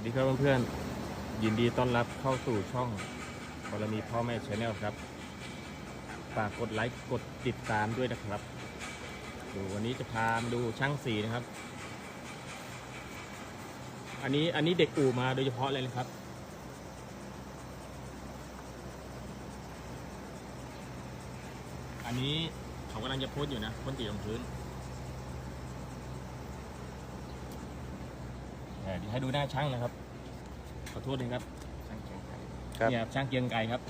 วัสดีครับเพื่อนๆ ยินดีต้อนรับเข้าสู่ช่องบารมีพ่อแม่ชาแนลครับ ฝากกดไลค์กดติดตามด้วยนะครับดูวันนี้จะพามาดูช่างสีนะครับ อันนี้อันนี้เด็กอู่มาโดยเฉพาะเลยนะครับ อันนี้เขากำลังจะพ่นอยู่นะพ่นสีลงพื้น อ่อเดี๋ยวให้ดูหน้าช่างนะครับ ขอโทษด้วยครับ ช่างเกียงไกรครับ เนี่ยช่างเกียงไกรครับ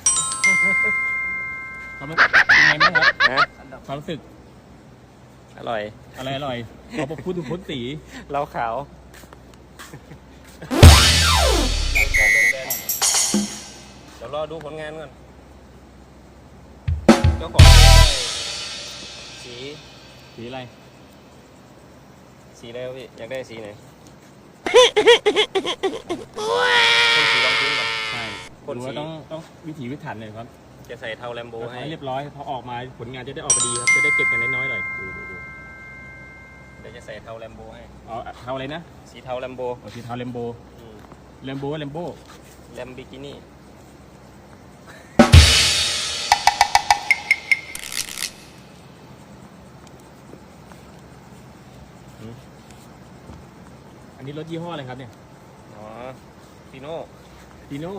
ความรู้สึกเป็นไงบ้างครับฮะความรู้สึกอร่อย อะไรอร่อยพอพูดถึงพ่นสีเหล้าขาวเดี๋ยวรอดูผลงานก่อนเจ้าของได้สี สีอะไร สีอะไรวะพี่ อยากได้สีไหน พ่นสีรองพื้นก่อน ใช่พ่นดูสี ว่าต้องต้องวิถีวิถันเลยครับจะใส่เทาแลมโบให้ให้เรียบร้อยพอออกมาผลงานจะได้ออกมาดีครับจะได้เก็บกันน้อยๆหน่อยดูดูดูเดี๋ยวจะใส่เทาแลมโบให้ เอาเทาอะไรนะสีเทาแลมโบเอาสีเทาเลมโบเลมโบเลมโบแลมบิกินี่ อันนี้รถยี่ห้ออะไรครับเนี่ยอ๋อฟีโน่ดีโน่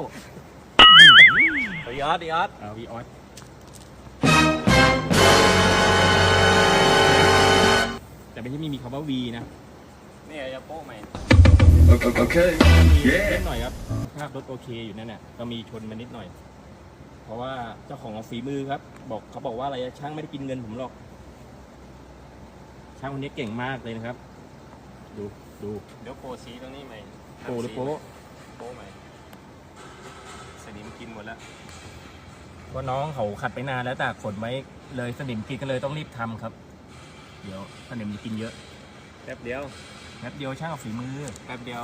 เดียอดเดียอดเอาวีออสแต่ไม่ใช่ไม่มีคำว่าวีนะนี่จะโป๊ะใหม่ Okay. มีเล็ Yeah. กหน่อยครับภาพรถโอเคอยู่นั่นแหละก็มีชนมานิดหน่อย เพราะว่าเจ้าของเอาฝีมือครับ บอกเขาบอกว่าอะไรช่างไม่ได้กินเงินผมหรอก ช่างคนนี้เก่งมากเลยนะครับ ดู ดูเดี๋ยวโปะสีตรงนี้ใหม่โปรหรือโป๊ะโป๊ะใหม่สนิมกินหมดแล้วเพราะน้องเขาขัดไปนานแล้วแต่ขนไว้เลยสนิมกินก็เลยต้องรีบทำครับ เดี๋ยวสนิมจะกินเยอะแป๊บเดียวแป๊บเดียวช่างเอาฝีมือแป๊บเดียว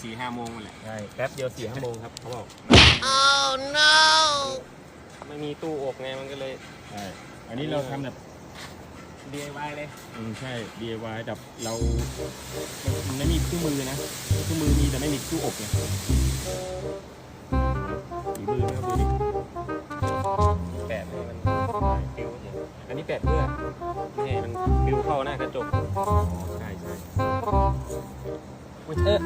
สี่ห้าโมงนั่นแหละใช่แป๊บเดียวสี่ห้าโมงครับเขาบอกไม่มีตู้อบไงมันก็เลยใช่อันนี้เราทำแบบ DIY เลย อืมใช่ DIY แบบเรามันไม่มีเครื่องมือนะเครื่องมือมีแต่ไม่มีตู้อบไงฝีมือนะครับดูดิแปะให้มันปิวเฉยอันนี้แปดเพื่อไม่ให้มันปิวเข้าหน้ากระจกอ๋อใช่ใช่อุ้ยเออ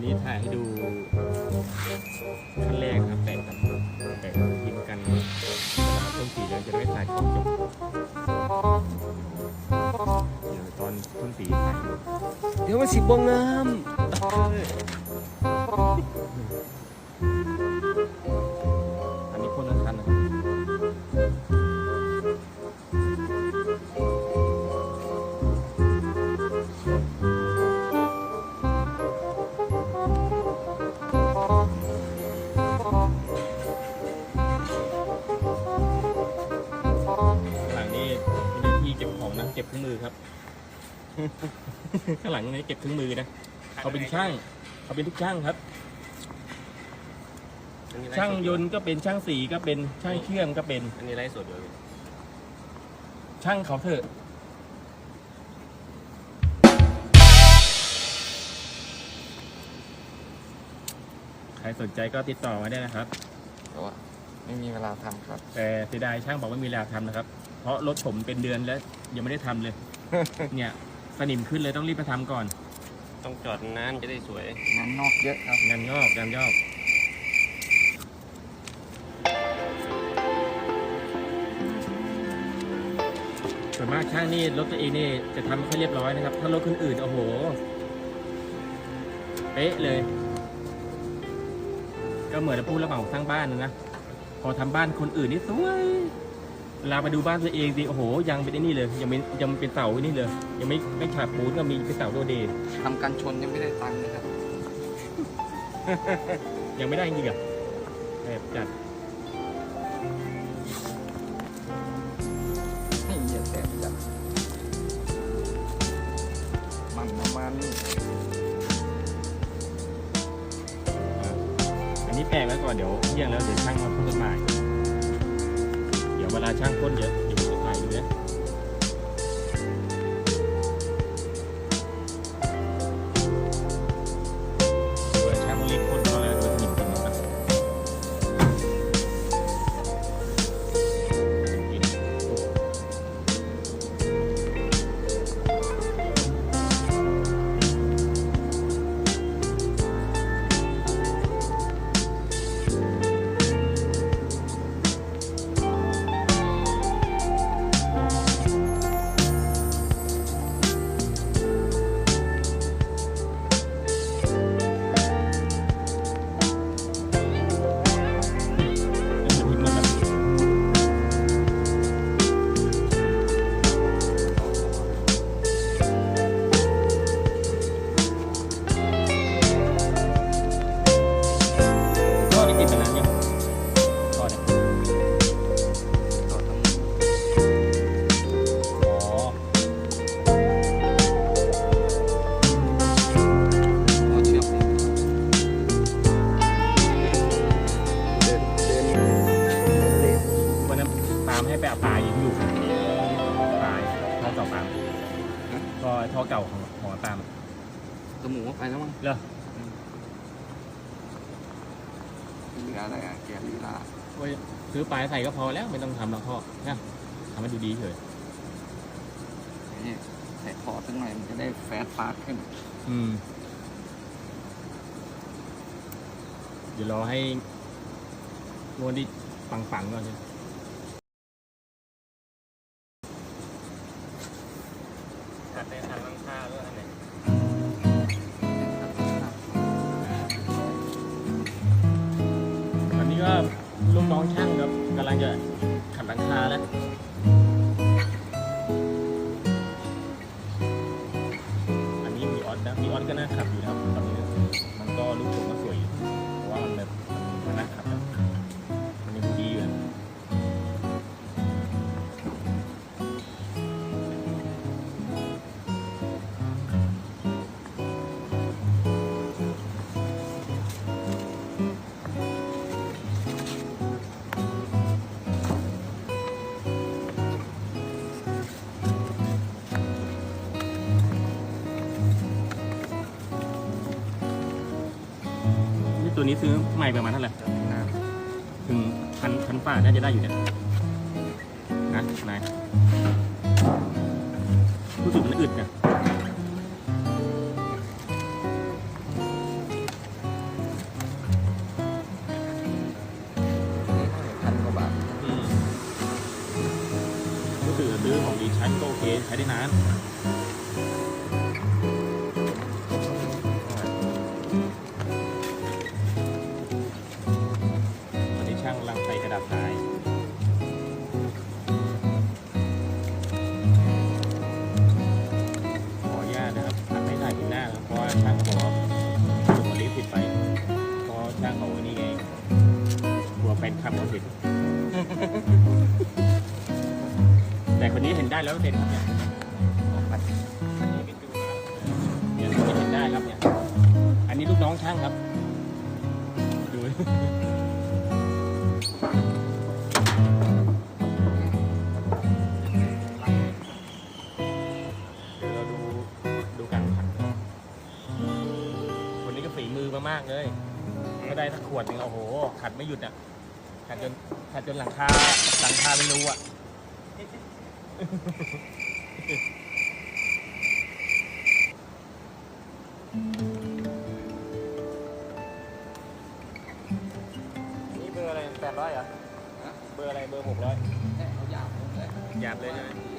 นนี้ถ่ายให้ดูขั้นแรกนะครับแตะกันแปะพิมพ์กันเวลาต้นปีแล้วจะได้ถ่ายของจบเดี๋ยวตอนต้นปีถ่ายเดี๋ยวมันสิบวงาม ข้างหลังนี่เก็บเครื่องมือนะเขาเป็นช่างเขาเป็นทุกช่างครับ ช่างยนต์ก็เป็นช่างสีก็เป็นช่างเชื่อมก็เป็นอันนี้ไลฟ์สดเลยช่างเขาเถอะใครสนใจก็ติดต่อมาได้นะครับเพราะว่าไม่มีเวลาทำครับ แต่เสียดายช่างบอกว่ามีเวลาทำนะครับ เพราะรถผมเป็นเดือนแล้วยังไม่ได้ทำเลย เนี่ย สนิมขึ้นเลยต้องรีบไปทำก่อน ต้องจอดนานจะได้สวย งานนอกเยอะครับ งานงอกงานยอกส่วนมากช่างนี่รถตัวเองนี่จะทำไม่ค่อยเรียบร้อยนะครับ ถ้ารถคนอื่น โอ้โห เป๊ะเลย ก็เหมือนจะพูดระเหมาสร้างบ้านนะนะ พอทำบ้านคนอื่นนี่สวย เวลาไปดูบ้านตัวเองดิโอ้โหยังเป็นไอ้นี่เลย ยังเป็นยังเป็นเสาไอ้นี่เลย ยังไม่ไม่ฉาบปูนก็มีเป็นเสาโดเดย์ทำกันชนยังไม่ได้ตังค์เลยครับ ยังไม่ได้จริงๆอะแอบจัดนี่เหยียดแสบจัดมันประมาณนี้อันนี้แปลกไว้ก่อนเดี๋ยวเที่ยงแล้วเดี๋ยวช่างมาพ่นต้นไม้ เวลาช่างพ่นเยอะอยู่ไกยอยู่เนี่ย ก็ท่อเก่าของของปลามสมูไปแล้วมั้งเหรอเหลืออะไรอะแกลีลาโอ้ยซื้อปลายใส่ก็พอแล้วไม่ต้องทำหรอกพ่อนะทำให้ดูดีเฉยนี่ใส่คอสักหน่อยมันจะได้แฟตฟาสขึ้น อืม เดี๋ยวรอให้งวนที่ปังๆก่อนใช่ หลังคาแล้วอันนี้มีออสนะมีออสก็น่าขับอยู่นะครับ ประมาณเท่าไหร่น้ถึงพันพันฝ่าน่าจะได้อยู่เนี่ยนะนายรู้สึกมันอึดเนี่ย ช่างเขาบอกว่าถูกลิขสิทธิ์ไปเพราะช่างเขาไอ้นี่ไงกลัวแฟนคลับเขาเห็นแต่คนนี้เห็นได้แล้วเซ็นครับเนี่ยอันนี้เปดูมาเนี่ยคนนี้เห็นได้ครับเนี่ย อันนี้ลูกน้องช่างครับ ดู ได้สักขวดหนึ่งโอ้โหขัดไม่หยุดอะขัดจนขัดจนหลังคาหลังคาเป็นรูอะนี่เบอร์อะไรแปดร้อยเหรอเบอร์อะไรเบอร์หกร้อยแต่เขาหยาบหมดเลย หยาบเลยใช่ไหม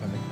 ก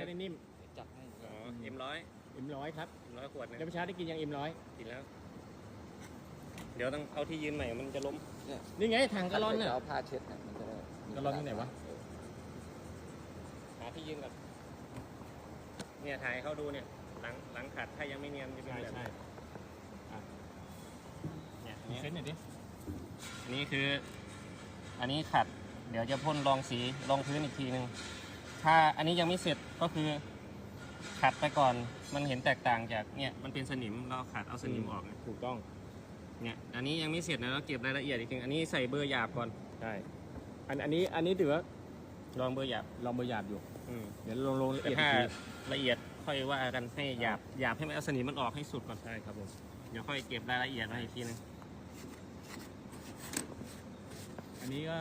จะได้นิ่มจัดให้อ๋อเอ็มร้อยเอ็มร้อยครับร้อยขวดเนี่ยแล้วประชาได้กินยังเอ็มร้อยกินแล้ว เดี๋ยวต้องเอาที่ยืนใหม่มันจะล้มนี่ไงถังกะลอนน่ะน่ะ เอาผ้าเช็ดเนี่ยมันจะได้มีกะลอนที่ไหนวะ หาที่ยืนก่อนเนี่ยถ่ายให้เขาดูเนี่ย หลังหลังขัดถ้ายังไม่เนียนจะเป็นใช่แบบใช่นี้เนี่ยอันนี้เส้นหน่อยดิอันนี้คือ อันนี้ขัด เดี๋ยวจะพ่นรองสีรองพื้นอีกทีหนึ่งถ้าอันนี้ยังไม่เสร็จก็คือขัดไปก่อน มันเห็นแตกต่างจากเนี่ยมันเป็นสนิมเราขัดเอาสนิมออกเนี่ยถูกต้อง เนี่ยอันนี้ยังไม่เสร็จนะเราเก็บรายละเอียดอีกทีอันนี้ใส่เบอร์หยาบก่อนใช่อันอันนี้อันนี้ถือว่าลองเบอร์หยาบลองเบอร์หยาบอยู่อืมเดี๋ยวลงลงละแต่เอียดถ้าอีกทีละเอียดค่อยว่ากันให้หยาบหยาบให้มันเอาสนิมมันออกให้สุดก่อนใช่ครับผมเดี๋ยวค่อยเก็บรายละเอียดมาอีกทีนึงอันนี้ก็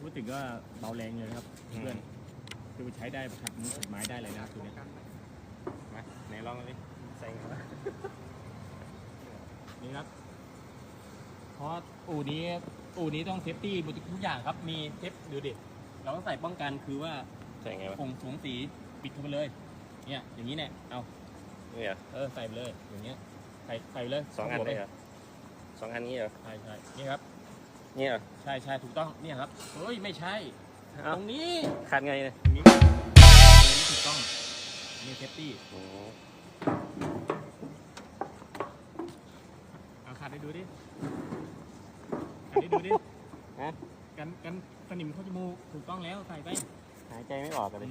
พูดถึงก็เบาแรงเลยนะครับเพื่อน คือใช้ได้ผัดมือผัดไม้ได้เลยนะครับตัวเนี้ยมาไหนลองกันดิใส่เข้ามานี่ครับเพราะอู่นี้อู่นี้ต้องเซฟตี้ทุกอย่างครับมีเทปดูดิเราต้องใส่ป้องกันคือว่าใส่ไงวะองค์สวมสีปิดเข้าไปเลยอเนี่ยอย่างนี้เนี่ยเอานี่เหรอเออใส่ไปเลยอย่างเงี้ยใส่ใส่ไปเลยสองอันเลยเหรอสองอันนี้เหรอใช่ใช่นี่ครับนี่เหรอใช่ใช่ถูกต้องเนี่ยครับเฮ้ยไม่ใช่เอ้า ตรงนี้ขัดไงเนี่ยตรงนี้ตรงนี้ถูกต้องนี่เซฟตี้โอ้เอาขาดให้ดูดิขาดให้ดูดิฮะกันกันสนิมเข้าจมูกถูกต้องแล้วใส่ไปหายใจไม่ออกเลย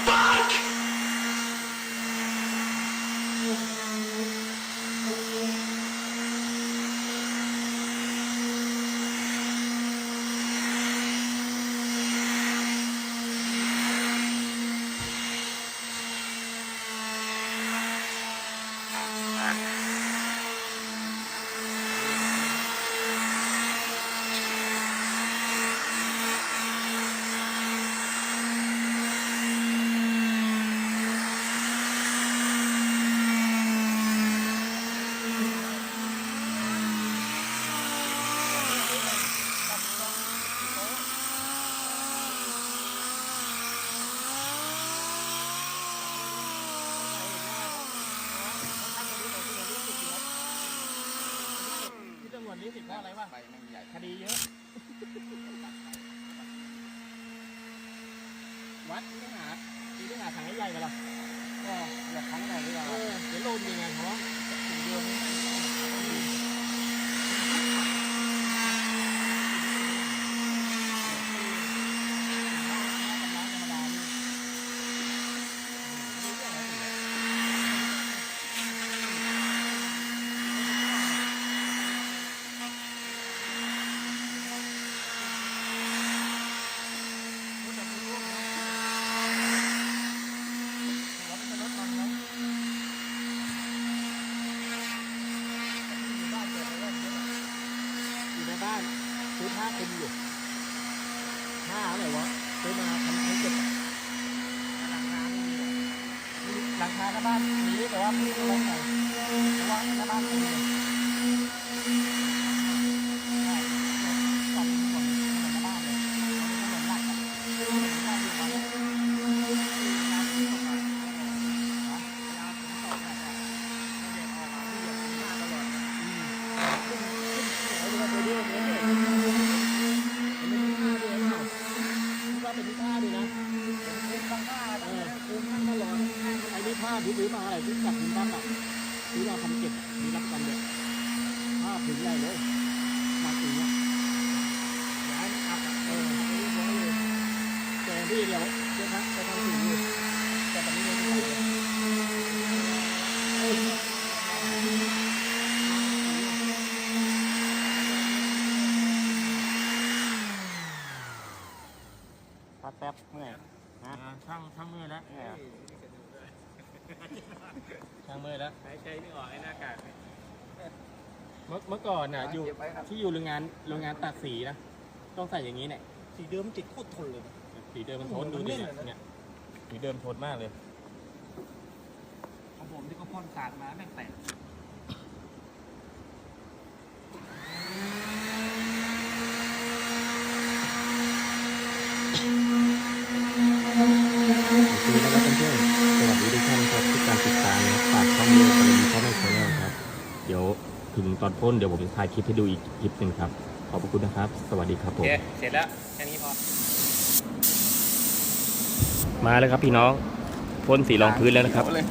ที่ตำ รวจนี้สิเพราะอะไรวะไปไม่ใหญ่คดีเยอะ วัดไม่หาตีไม่หาถังให้ใหญ่กันหรอก็อยากครั้งไหนดีกว่าเออเดี๋ยวโลนยังไงท้องถึงเดือนนี้อยู่ในบ้านซื้อผ้า คลุมอยู่ห้าอะไรวะซื้อมาทำทั้งเจ็บหลังคาหน้าบ้านมีแต่ว่าไม่รู้ว่าไรเพราะว่าหน้าบ้านไม่มีใช่ก่อนก่อนถนนหน้าบ้านเลยถนนหลักอะถนนหลักอยู่บ้าน ไอ้นี่ผ้าที่ซื้อมาอะไรที่จับถึงตั้งอะซื้อมาทำเก็บมีรับกันเด็ดผ้าถึงใหญ่เลยมาถึงเนี่ยย้ายอับอะเออไม่รู้ว่าเลยแต่ ที่เดียวเจ้าครับจะทำถึงอยู่แต่ตอนนี้ไม่ได้เลยเออพักแป๊บเมื่อยอ่าช่างช่างเมื่อยแล้วช่างเมื่อยแล้วหายใจไม่ออกไอ้หน้ากากเมื่อเมื่อก่อนน่ะอยู่ที่อยู่โรงงานโรงงานตัดสีนะต้องใส่อย่างนี้เนี่ยสีเดิมติดโคตรทนเลยนะ สีเดิมมันทนดูดิเนี่ยเนี่ยสีเดิมทนมากเลย ของผมที่เขาพ่นสาดมาแม่งแตกคือนะครับเพื่อนๆสวัสดีทุกท่านครับที่การติดตามนะฝากช่องเดียวกันมีช่องในชาแนลครับ เดี๋ยวถึงตอนพ่นเดี๋ยวผมถ่ายคลิปให้ดูอีกคลิปหนึ่งครับ ขอบพระคุณนะครับ สวัสดีครับโอผม เคเสร็จแล้ว แค่นี้พอ มาแล้วครับพี่น้องพ่นสีรองพื้นแล้วนะครับเลย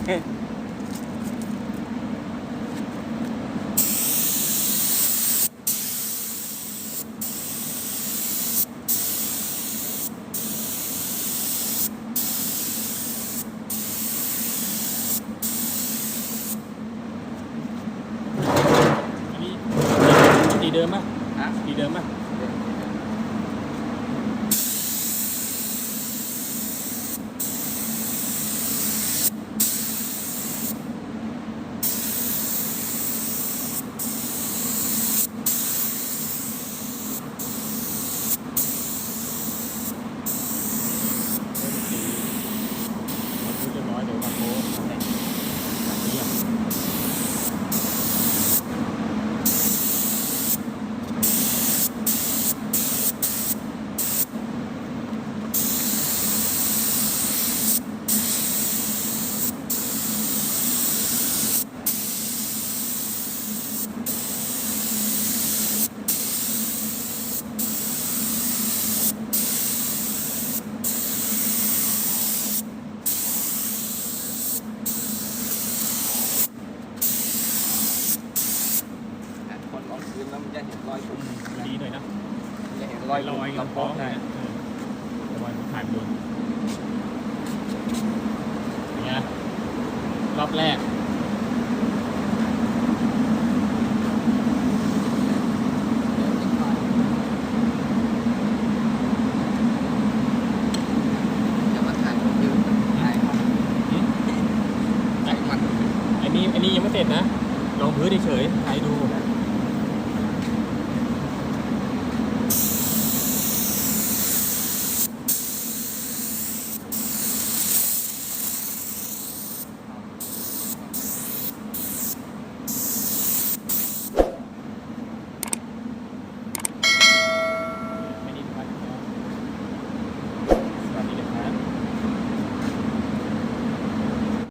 อันนี้สีเดิมป่ะฮะสีเดิมป่ะเราพร้อม ได้